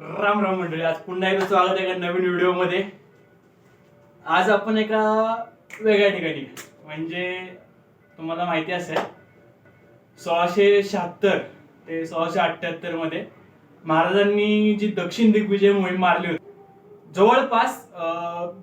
राम राम मंडळी आज पुन्हा एकदा स्वागत आहे एका नवीन व्हिडिओमध्ये. आज आपण एका वेगळ्या ठिकाणी. म्हणजे तुम्हाला माहिती असेल सोळाशे शहात्तर ते सोळाशे अठ्ठ्याहत्तरमध्ये महाराजांनी जी दक्षिण दिग्विजय मोहीम मारली होती जवळपास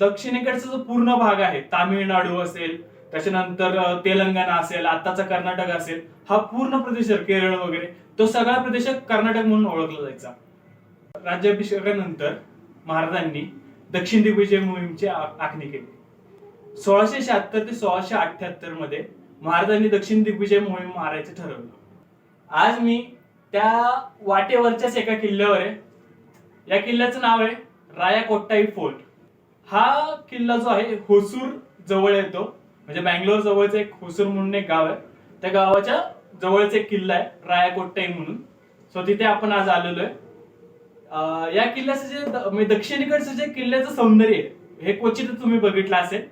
दक्षिणेकडचा जो पूर्ण भाग आहे तामिळनाडू असेल त्याच्यानंतर तेलंगणा असेल आताचा कर्नाटक असेल हा पूर्ण प्रदेश केरळ वगैरे तो सगळा प्रदेश कर्नाटक म्हणून ओळखला जायचा. राज्याभिषेकानंतर महाराजांनी दक्षिण दिग्विजय मोहीमची आखणी केली. सोळाशे शहात्तर ते सोळाशे अठ्ठ्याहत्तरमध्ये महाराजांनी दक्षिण दिग्विजय मोहीम मारायचं ठरवलं. आज मी त्या वाटेवरच्याच एका किल्ल्यावर आहे. या किल्ल्याचं नाव आहे राया कोट्टाई फोर्ट. हा किल्ला जो आहे होसूर जवळ येतो म्हणजे बँगलोर जवळचं एक होसूर म्हणून एक गाव आहे. त्या गावाच्या जवळच एक किल्ला आहे राया कोट्टाई म्हणून. सो तिथे आपण आज आलेलो आहे. या किल्ल्याचं जे म्हणजे दक्षिणेकडचं जे किल्ल्याचं सौंदर्य हे क्वचित तुम्ही बघितलं असेल.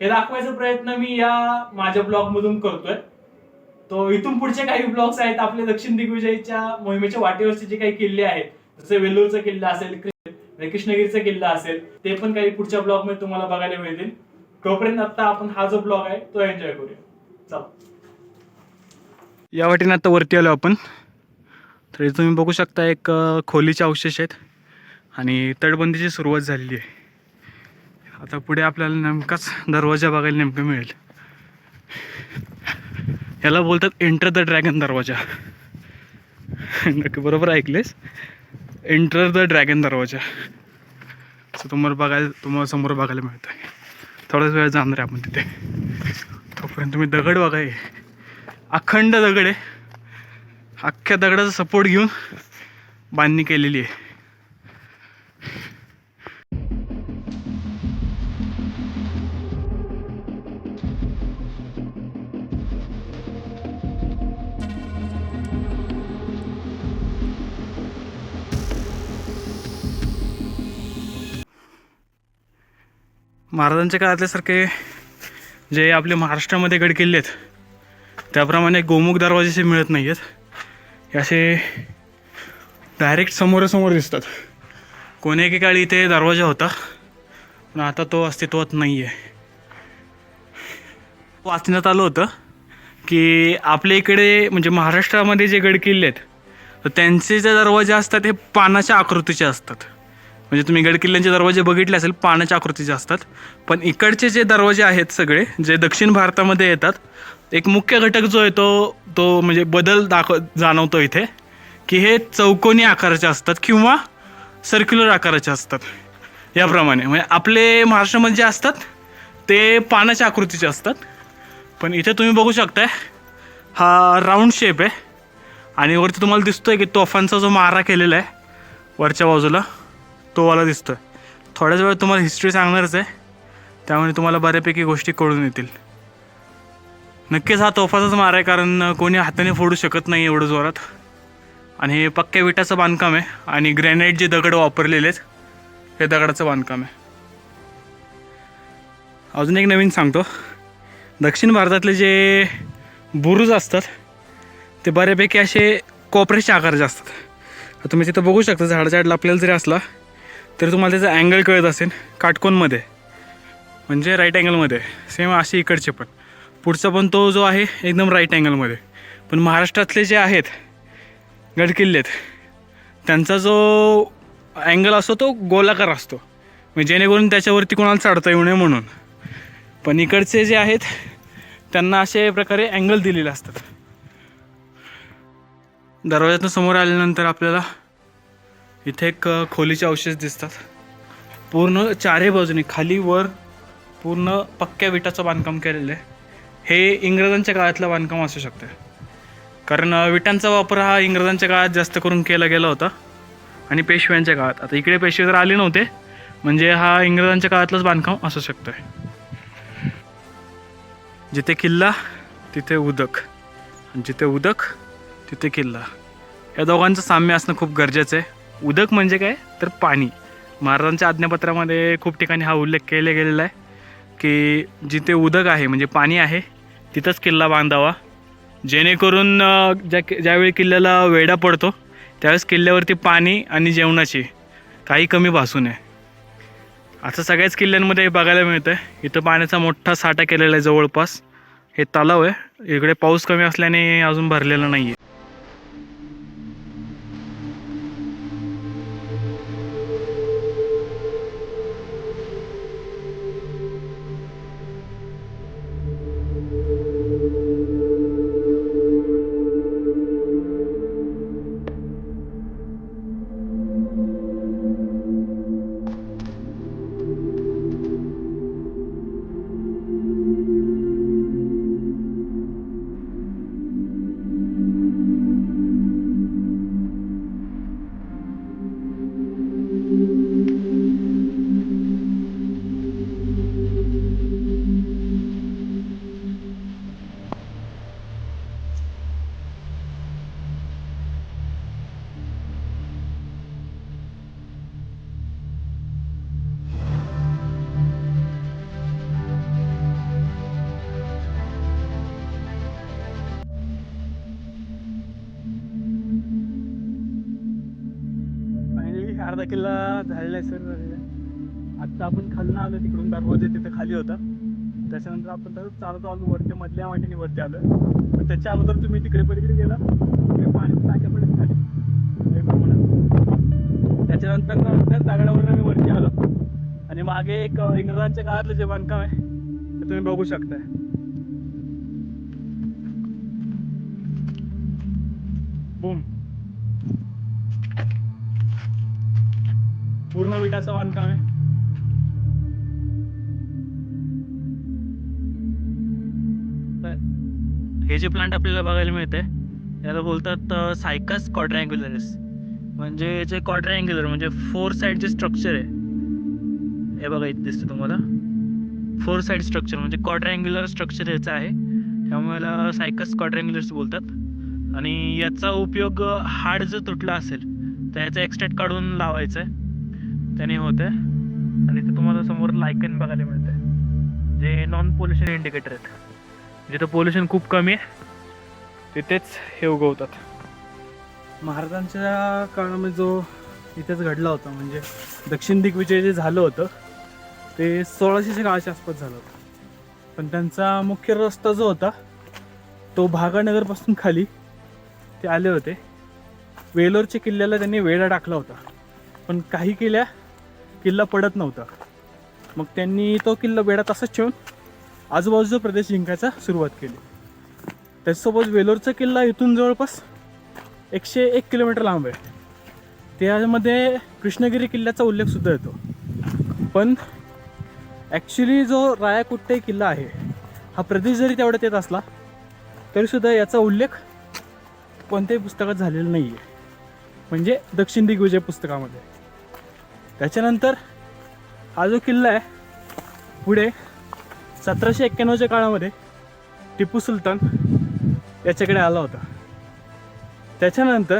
हे दाखवायचा प्रयत्न मी या माझ्या ब्लॉग मधून करतोय. तो इथून पुढचे काही ब्लॉग्स आहेत आपले दक्षिण दिग्विजयच्या मोहिमेच्या वाटेवरचे जे काही किल्ले आहेत जसे वेल्लोरचा किल्ला असेल कृष्णगिरीचा किल्ला असेल ते पण काही पुढच्या ब्लॉगमध्ये तुम्हाला बघायला मिळतील. तोपर्यंत आता आपण हा जो ब्लॉग आहे तो एन्जॉय करूया. चला. या वाटेने आता वरती आलो आपण. तर हे तुम्ही बघू शकता एक खोलीचे अवशेष आहेत आणि तटबंदीची सुरुवात झालेली आहे. आता पुढे आपल्याला नेमकाच दरवाजा बघायला नेमकं मिळेल. याला बोलतात एंटर द ड्रॅगन दरवाजा. नक्की बरोबर ऐकलेस एंटर द ड्रॅगन दरवाजा. असं तुम्हाला बघायला तुम्हाला समोर बघायला मिळतं आहे थोडाच वेळ जाणार आहे आपण तिथे. तोपर्यंत तुम्ही दगड बघाय अखंड दगड आहे. अख्ख्या दगडाचा सपोर्ट घेऊन बांधणी केलेली आहे. महाराजांच्या काळातल्यासारखे जे आपले महाराष्ट्रामध्ये गड किल्ले आहेत त्याप्रमाणे गोमुख दरवाजेचे मिळत नाही आहेत हे असे डायरेक्ट समोरासमोर दिसतात. कोणी एकेकाळी इथे दरवाजा होता पण आता तो अस्तित्वात नाही आहे वाचण्यात आलं होतं की आपल्या इकडे म्हणजे महाराष्ट्रामध्ये जे गड किल्ले आहेत तर त्यांचे जे दरवाजे असतात हे पानाच्या आकृतीचे असतात. म्हणजे तुम्ही गडकिल्ल्यांचे दरवाजे बघितले असेल पानाच्या आकृतीचे असतात. पण इकडचे जे दरवाजे आहेत सगळे जे दक्षिण भारतामध्ये येतात एक मुख्य घटक जो आहे तो तो म्हणजे बदल दाखव जाणवतो इथे की हे चौकोनी आकाराचे असतात किंवा सर्क्युलर आकाराचे असतात. याप्रमाणे म्हणजे आपले महाराष्ट्रामध्ये जे असतात ते पानाच्या आकृतीचे असतात. पण इथे तुम्ही बघू शकताय हा राऊंड शेप आहे. आणि वरती तुम्हाला दिसतोय की तोफांचा जो मारा केलेला आहे वरच्या बाजूला तो वाला दिसतोय. थोड्याच वेळ तुम्हाला हिस्ट्री सांगणारच आहे. त्यामुळे तुम्हाला बऱ्यापैकी गोष्टी कळून येतील. नक्कीच हा तोफाचाच मार आहे कारण कोणी हाताने फोडू शकत नाही एवढं जोरात. आणि हे पक्क्या विटाचं बांधकाम आहे आणि ग्रॅनाईट जे दगड वापरलेले आहेत हे दगडाचं बांधकाम आहे. अजून एक नवीन सांगतो. दक्षिण भारतातले जे बुरुज असतात ते बऱ्यापैकी असे कोपऱ्याच्या आकाराचे असतात. तुम्ही तिथं बघू शकता झाडाच्या आडला आपल्याला जरी असला तरी तुम्हाला त्याचा अँगल कळत असेल काटकोनमध्ये म्हणजे राईट अँगलमध्ये सेम असे इकडचे पण. पुढचा पण तो जो आहे एकदम राईट अँगलमध्ये पण महाराष्ट्रातले जे आहेत गडकिल्लेत त्यांचा जो अँगल असतो तो गोलाकार असतो. म्हणजे जेणेकरून त्याच्यावरती कोणाला चढता येऊ नये म्हणून. पण इकडचे जे आहेत त्यांना असे प्रकारे अँगल दिलेले असतात. दरवाज्यातून समोर आल्यानंतर आपल्याला इथे एक खोलीचे अवशेष दिसतात. पूर्ण चारही बाजूने खाली वर पूर्ण पक्क्या विटाचं बांधकाम केलेलं आहे. हे इंग्रजांच्या काळातलं बांधकाम असू शकतं. कारण विटांचा वापर हा इंग्रजांच्या काळात जास्त करून केला गेला होता. आणि पेशव्यांच्या काळात. आता इकडे पेशवे तर आले नव्हते. म्हणजे हा इंग्रजांच्या काळातलंच बांधकाम असू शकतं आहे जिथे किल्ला तिथे उदक. आणि जिथे उदक तिथे किल्ला. या दोघांचं साम्य असणं खूप गरजेचं आहे. उदक म्हणजे काय? तर पाणी. महाराजांच्या आज्ञापत्रामध्ये खूप ठिकाणी हा उल्लेख केला गेलेला आहे की जिथे उदक आहे म्हणजे पाणी आहे तिथंच किल्ला बांधावा. जेणेकरून ज्या ज्यावेळी किल्ल्याला वेढा पडतो त्यावेळेस किल्ल्यावरती पाणी आणि जेवणाची काही कमी भासू नये. असं सगळ्याच किल्ल्यांमध्ये बघायला मिळतं आहे इथं पाण्याचा मोठा साठा केलेला आहे जवळपास. हे तलाव आहे. इकडे पाऊस कमी असल्याने अजून भरलेला नाही आहे अर्धा किल्ला झालेला आहे सर. आत्ता आपण खालनं आलो तिकडून दरवाजे तिथे खाली होता. त्याच्यानंतर आपण तर चालत आलो वरती मधल्या वाटेने वरती आलो. पण त्याच्या अगोदर तुम्ही तिकडे पलीकडे गेला. तिकडे टाक्या पडत खाली. प्रमाणात त्याच्यानंतर त्याच दगडावर आम्ही वरती आलो. आणि मागे एक इंग्रजांच्या काळातलं जे बांधकाम आहे ते तुम्ही बघू शकताय. बूम पूर्ण विटाचं बांधकाम आहे. हे जे प्लांट आपल्याला बघायला मिळते याला बोलतात सायकस क्वाड्रँग्युलरिस म्हणजे जे क्वाड्रँग्युलर म्हणजे फोर साईड जे स्ट्रक्चर आहे हे बघा इथे दिसतं तुम्हाला. फोर साईड स्ट्रक्चर म्हणजे क्वाड्रँग्युलर स्ट्रक्चर याचं आहे. त्यामुळे याला सायकस क्वाड्रँग्युलर्स बोलतात. आणि याचा उपयोग हाड जर तुटला असेल तर याचा एक्स्ट्रॅक्ट काढून लावायचं आहे. त्याने होतं आणि ते तुम्हाला समोर लायकन बघायला मिळतं जे नॉन पोल्युशन इंडिकेटर आहेत. जिथं पोल्युशन खूप कमी आहे तिथेच हे उगवतात. महाराजांच्या काळामध्ये जो इथेच घडला होता म्हणजे दक्षिण दिग्विजय जे झालं होतं ते सोळाशेच्या काळाच्या आसपास झालं होतं. पण त्यांचा मुख्य रस्ता जो होता तो भागानगरपासून खाली ते आले होते. वेलोरच्या किल्ल्याला त्यांनी वेढा टाकला होता. पण काही किल्ल्या किल्ला पडत नव्हता. मग त्यांनी तो किल्ला वेढा तसाच ठेवून आजूबाजूचा प्रदेश जिंकायचा सुरुवात केली. त्याचसोबत वेलोरचा किल्ला इथून जवळपास एकशे एक किलोमीटर लांब आहे. त्यामध्ये कृष्णगिरी किल्ल्याचा उल्लेखसुद्धा येतो. पण ॲक्च्युली जो रायाकुट्टे किल्ला आहे हा प्रदेश जरी तेवढ्यात येत असला तरीसुद्धा याचा उल्लेख कोणत्याही पुस्तकात झालेला नाही आहे म्हणजे दक्षिण दिग्विजय पुस्तकामध्ये. त्याच्यानंतर हा जो किल्ला आहे पुढे सतराशे एक्क्याण्णवच्या काळामध्ये टिपू सुलतान याच्याकडे आला होता. त्याच्यानंतर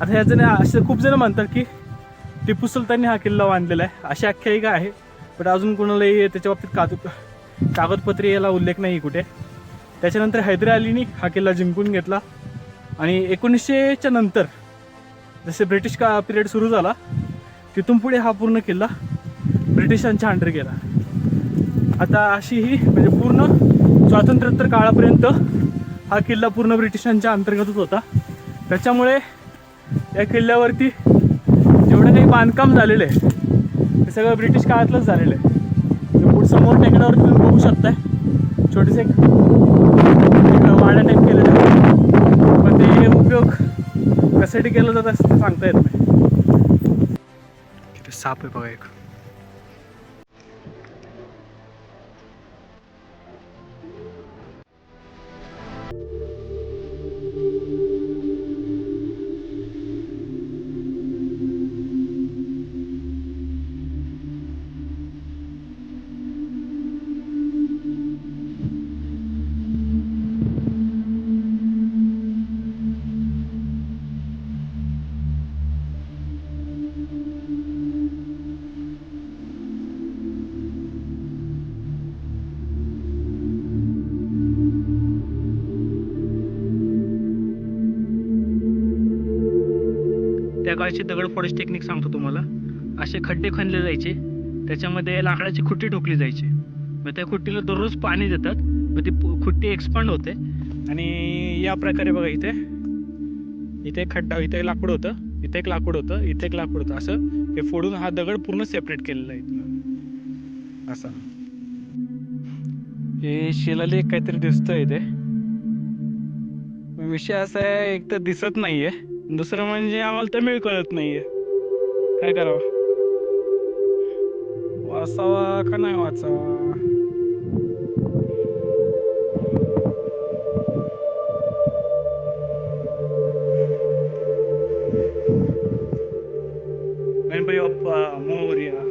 आता ह्या असे खूप जण म्हणतात की टिपू सुलतानने हा किल्ला बांधलेला आहे. अशी आख्यायिका आहे पण अजून कोणालाही त्याच्या बाबतीत कागद कागदपत्रे याला उल्लेख नाही कुठे. त्याच्यानंतर हैदर अलीनी हा किल्ला जिंकून घेतला आणि एकोणीसशेच्या नंतर जसे ब्रिटिश का पिरियड सुरू झाला तिथून पुढे हा पूर्ण किल्ला ब्रिटिशांच्या अंडर गेला. आता अशी ही म्हणजे पूर्ण स्वातंत्र्योत्तर काळापर्यंत हा किल्ला पूर्ण ब्रिटिशांच्या अंतर्गतच होता. त्याच्यामुळे या किल्ल्यावरती जेवढं काही बांधकाम झालेलं आहे ते सगळं ब्रिटिश काळातलंच झालेलं आहे. पुढे समोर टेकड्यावरती तुम्ही बघू शकताय. छोटेसे वाड्या टाईप केलेलं आहे. पण ते उपयोग कशासाठी केला जात असं ते सांगता येत नाही. तिथे साप आहे त्या काळची दगडफोडीची टेक्निक सांगतो तुम्हाला. असे खड्डे खणले जायचे त्याच्यामध्ये लाकडाची खुट्टी ठोकली जायची. मग त्या खुट्टीला दररोज पाणी देतात मग ती खुट्टी एक्सपांड होते. आणि या प्रकारे बघा इथे इथे खड्डा इथे एक लाकूड होतं इथे एक लाकूड होतं इथे एक लाकूड होतं. असं हे फोडून हा दगड पूर्ण सेपरेट केलेला आहे इथनं. असा. हे शिलालेख काहीतरी दिसतंय इथे. विषय असा आहे एक तर दिसत नाहीये. दुसरं म्हणजे आम्हाला तमिळ कळत नाहीये. काय करावं? वाचावा का नाही वाचावा? गणपती बाप्पा मोर्या.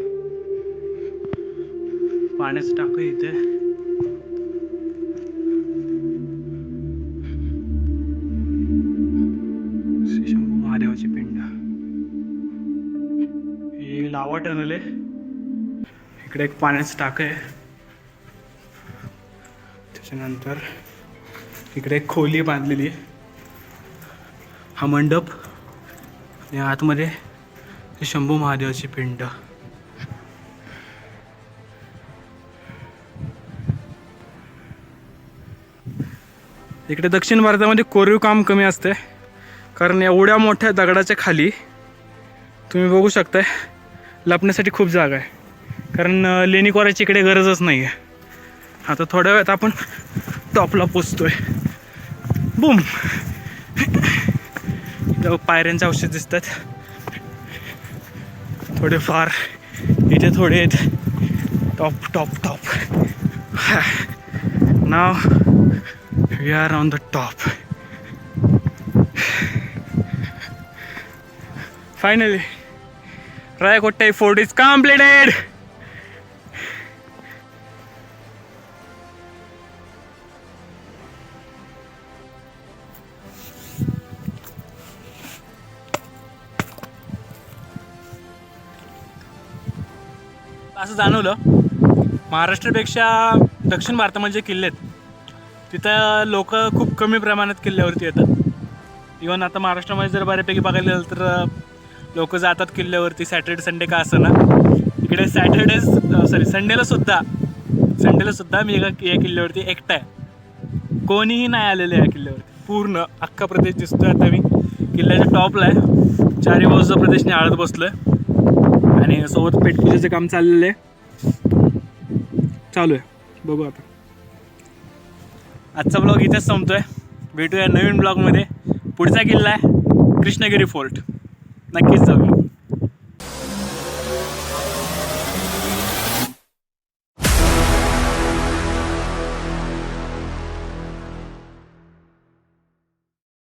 पाण्याचं टाकू इथे. इकडे एक पाण्याचं टाक आहे. त्याच्यानंतर इकडे एक खोली बांधलेली आहे. हा मंडप आणि आतमध्ये शंभू महादेवाची पिंड. इकडे दक्षिण भारतामध्ये कोरीव काम कमी असते. कारण एवढ्या मोठ्या दगडाच्या खाली तुम्ही बघू शकताय लपण्यासाठी खूप जागा आहे. कारण लेणी कोरायची इकडे गरजच नाही आहे आता थोड्या वेळात आपण टॉपला पोचतोय. बुम. पायऱ्यांचे औषध दिसतात. थोडे फार इथे थोडे आहेत. Top top top. Now we are on the top finally Raikottai fort is completed असं जाणवलं. महाराष्ट्रापेक्षा दक्षिण भारतामध्ये जे किल्ले आहेत तिथं लोक खूप कमी प्रमाणात किल्ल्यावरती येतात. इवन आता महाराष्ट्रामध्ये जर बऱ्यापैकी बघायला गेलं तर लोक जातात किल्ल्यावरती. सॅटर्डे संडे का असं ना. इकडे सॅटर्डे सॉरी संडेला सुद्धा संडेला सुद्धा मी एका या किल्ल्यावरती एकटा आहे. कोणीही नाही आलेलं या किल्ल्यावरती. पूर्ण अख्खा प्रदेश दिसतोय आता मी. किल्ल्याच्या टॉपला आहे. चारी बाजूचा प्रदेश निहाळत बसलोय. सोबत पेटपूजेचं काम चाललेलं आहे. चालू आहे बघू आता. आजचा ब्लॉग इथेच संपतोय. भेटूया नवीन ब्लॉगमध्ये पुढचा किल्ला आहे कृष्णगिरी फोर्ट. नक्कीच जाऊया.